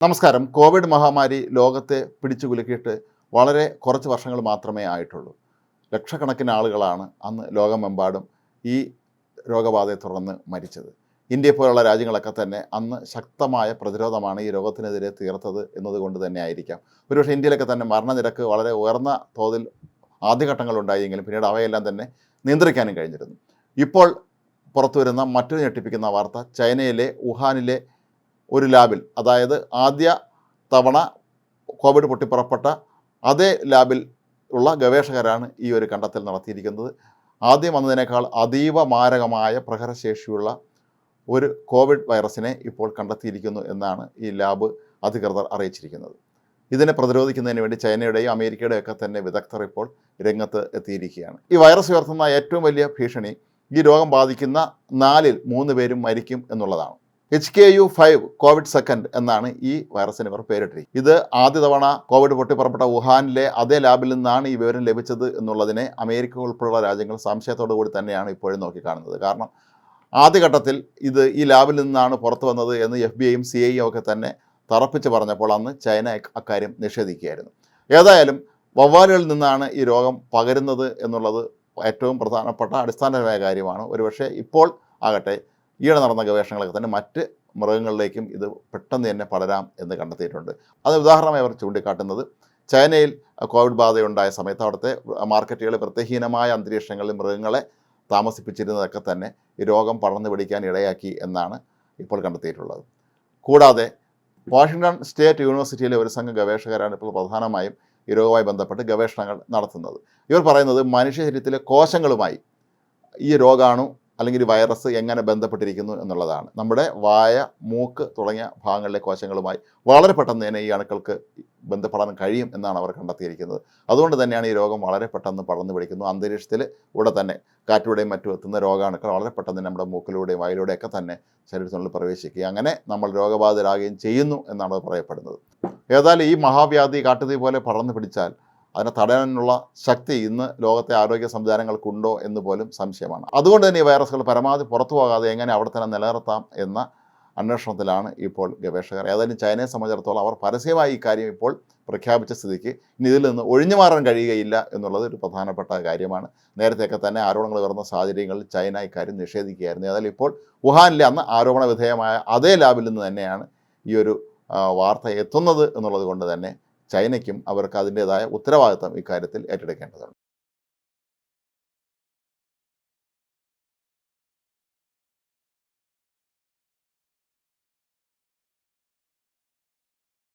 നമസ്കാരം. കോവിഡ് മഹാമാരി ലോകത്തെ പിടിച്ചു കുലുക്കിയിട്ട് വളരെ കുറച്ച് വർഷങ്ങൾ മാത്രമേ ആയിട്ടുള്ളൂ. ലക്ഷക്കണക്കിന് ആളുകളാണ് അന്ന് ലോകമെമ്പാടും ഈ രോഗബാധയെ തുടർന്ന് മരിച്ചത്. ഇന്ത്യ പോലുള്ള രാജ്യങ്ങളൊക്കെ തന്നെ അന്ന് ശക്തമായ പ്രതിരോധമാണ് ഈ രോഗത്തിനെതിരെ തീർത്തത് എന്നതുകൊണ്ട് തന്നെ ആയിരിക്കാം. ഒരുപക്ഷെ ഇന്ത്യയിലൊക്കെ തന്നെ മരണനിരക്ക് വളരെ ഉയർന്ന തോതിൽ ആദ്യഘട്ടങ്ങളുണ്ടായെങ്കിലും പിന്നീട് അവയെല്ലാം തന്നെ നിയന്ത്രിക്കാനും കഴിഞ്ഞിരുന്നു. ഇപ്പോൾ പുറത്തുവരുന്ന മറ്റൊരു ഞെട്ടിപ്പിക്കുന്ന വാർത്ത ചൈനയിലെ വുഹാനിലെ ഒരു ലാബിൽ അതായത് ആദ്യ തവണ കോവിഡ് പൊട്ടിപ്പുറപ്പെട്ട അതേ ലാബിൽ ഉള്ള ഗവേഷകരാണ് ഈ ഒരു കണ്ടെത്തൽ നടത്തിയിരിക്കുന്നത്. ആദ്യം വന്നതിനേക്കാൾ അതീവ മാരകമായ പ്രഹരശേഷിയുള്ള ഒരു കോവിഡ് വൈറസിനെ ഇപ്പോൾ കണ്ടെത്തിയിരിക്കുന്നു എന്നാണ് ഈ ലാബ് അധികൃതർ അറിയിച്ചിരിക്കുന്നത്. ഇതിനെ പ്രതിരോധിക്കുന്നതിന് വേണ്ടി ചൈനയുടെയും അമേരിക്കയുടെയും ഒക്കെ തന്നെ വിദഗ്ധർ ഇപ്പോൾ രംഗത്ത് എത്തിയിരിക്കുകയാണ്. ഈ വൈറസ് ഉയർത്തുന്ന ഏറ്റവും വലിയ ഭീഷണി ഈ രോഗം ബാധിക്കുന്ന നാലിൽ മൂന്ന് പേരും മരിക്കും എന്നുള്ളതാണ്. H K U five covid second എന്നാണ് ഈ വൈറസിന് ഇവർ പേരിട്ടിരിക്കുന്നത് ഇത് ആദ്യ തവണ കോവിഡ് പൊട്ടിപ്പുറപ്പെട്ട വുഹാനിലെ അതേ ലാബിൽ നിന്നാണ് ഈ വിവരം ലഭിച്ചത് എന്നുള്ളതിനെ അമേരിക്ക ഉൾപ്പെടെയുള്ള രാജ്യങ്ങൾ സംശയത്തോടു കൂടി തന്നെയാണ് ഇപ്പോഴും നോക്കിക്കാണുന്നത്. കാരണം ആദ്യഘട്ടത്തിൽ ഇത് ഈ ലാബിൽ നിന്നാണ് പുറത്തു വന്നത് എന്ന് എഫ് ബി ഐയും സി ഐയും ഒക്കെ തന്നെ തറപ്പിച്ച് പറഞ്ഞപ്പോൾ അന്ന് ചൈന അക്കാര്യം നിഷേധിക്കുകയായിരുന്നു. ഏതായാലും വവ്വാലുകളിൽ നിന്നാണ് ഈ രോഗം പകരുന്നത് എന്നുള്ളത് ഏറ്റവും പ്രധാനപ്പെട്ട അടിസ്ഥാനപരമായ കാര്യമാണ്. ഒരുപക്ഷെ ഇപ്പോൾ ആകട്ടെ ഈയിടെ നടന്ന ഗവേഷണങ്ങളൊക്കെ തന്നെ മറ്റ് മൃഗങ്ങളിലേക്കും ഇത് പെട്ടെന്ന് തന്നെ പടരാം എന്ന് കണ്ടെത്തിയിട്ടുണ്ട്. അത് ഉദാഹരണമായി അവർ ചൂണ്ടിക്കാട്ടുന്നത് ചൈനയിൽ കോവിഡ് ബാധയുണ്ടായ സമയത്ത് അവിടുത്തെ മാർക്കറ്റുകളിൽ പ്രത്യഹീനമായ അന്തരീക്ഷങ്ങളിൽ മൃഗങ്ങളെ താമസിപ്പിച്ചിരുന്നതൊക്കെ തന്നെ ഈ രോഗം പടർന്നു പിടിക്കാൻ ഇടയാക്കി എന്നാണ് ഇപ്പോൾ കണ്ടെത്തിയിട്ടുള്ളത്. കൂടാതെ വാഷിങ്ടൺ സ്റ്റേറ്റ് യൂണിവേഴ്സിറ്റിയിലെ ഒരു സംഘം ഗവേഷകരാണ് ഇപ്പോൾ പ്രധാനമായും ഈ രോഗവുമായി ബന്ധപ്പെട്ട് ഗവേഷണങ്ങൾ നടത്തുന്നത്. ഇവർ പറയുന്നത് മനുഷ്യ ശരീരത്തിലെ കോശങ്ങളുമായി ഈ രോഗാണു അല്ലെങ്കിൽ വൈറസ് എങ്ങനെ ബന്ധപ്പെട്ടിരിക്കുന്നു എന്നുള്ളതാണ്. നമ്മുടെ വായ മൂക്ക് തുടങ്ങിയ ഭാഗങ്ങളിലെ കോശങ്ങളുമായി വളരെ പെട്ടെന്ന് തന്നെ ഈ അണുക്കൾക്ക് ബന്ധപ്പെടാൻ കഴിയും എന്നാണ് അവർ കണ്ടെത്തിയിരിക്കുന്നത്. അതുകൊണ്ട് തന്നെയാണ് ഈ രോഗം വളരെ പെട്ടെന്ന് പടർന്നു പിടിക്കുന്നു. അന്തരീക്ഷത്തിൽ ഇവിടെ തന്നെ കാറ്റിലൂടെയും മറ്റും എത്തുന്ന രോഗാണുക്കൾ വളരെ പെട്ടെന്ന് നമ്മുടെ മൂക്കിലൂടെയും വായിലൂടെയൊക്കെ തന്നെ ശരീരത്തിനുള്ളിൽ പ്രവേശിക്കുകയും അങ്ങനെ നമ്മൾ രോഗബാധിതരാകുകയും ചെയ്യുന്നു എന്നാണ് പറയപ്പെടുന്നത്. ഏതായാലും ഈ മഹാവ്യാധി കാട്ടുതീ പോലെ പടർന്നു പിടിച്ചാൽ അതിനെ തടയാനുള്ള ശക്തി ഇന്ന് ലോകത്തെ ആരോഗ്യ സംവിധാനങ്ങൾക്കുണ്ടോ എന്ന് പോലും സംശയമാണ്. അതുകൊണ്ട് തന്നെ ഈ വൈറസുകൾ പരമാവധി പുറത്തു പോകാതെ എങ്ങനെ അവിടെ തന്നെ നിലനിർത്താം എന്ന അന്വേഷണത്തിലാണ് ഇപ്പോൾ ഗവേഷകർ. ഏതായാലും ചൈനയെ സംബന്ധിച്ചിടത്തോളം അവർ പരസ്യമായി ഈ കാര്യം ഇപ്പോൾ പ്രഖ്യാപിച്ച സ്ഥിതിക്ക് ഇനി ഇതിൽ നിന്ന് ഒഴിഞ്ഞു മാറാൻ കഴിയുകയില്ല എന്നുള്ളത് ഒരു പ്രധാനപ്പെട്ട കാര്യമാണ്. നേരത്തെയൊക്കെ തന്നെ ആരോപണങ്ങൾ വരുന്ന സാഹചര്യങ്ങളിൽ ചൈന ഇക്കാര്യം നിഷേധിക്കുകയായിരുന്നു. ഏതായാലും ഇപ്പോൾ വുഹാനിലെ അന്ന് ആരോപണ വിധേയമായ അതേ ലാബിൽ നിന്ന് തന്നെയാണ് ഈ ഒരു വാർത്ത എത്തുന്നത് എന്നുള്ളത് കൊണ്ട് തന്നെ ചൈനയ്ക്കും അവർക്ക് അതിന്റേതായ ഉത്തരവാദിത്തം ഇക്കാര്യത്തിൽ ഏറ്റെടുക്കേണ്ടതുണ്ട്.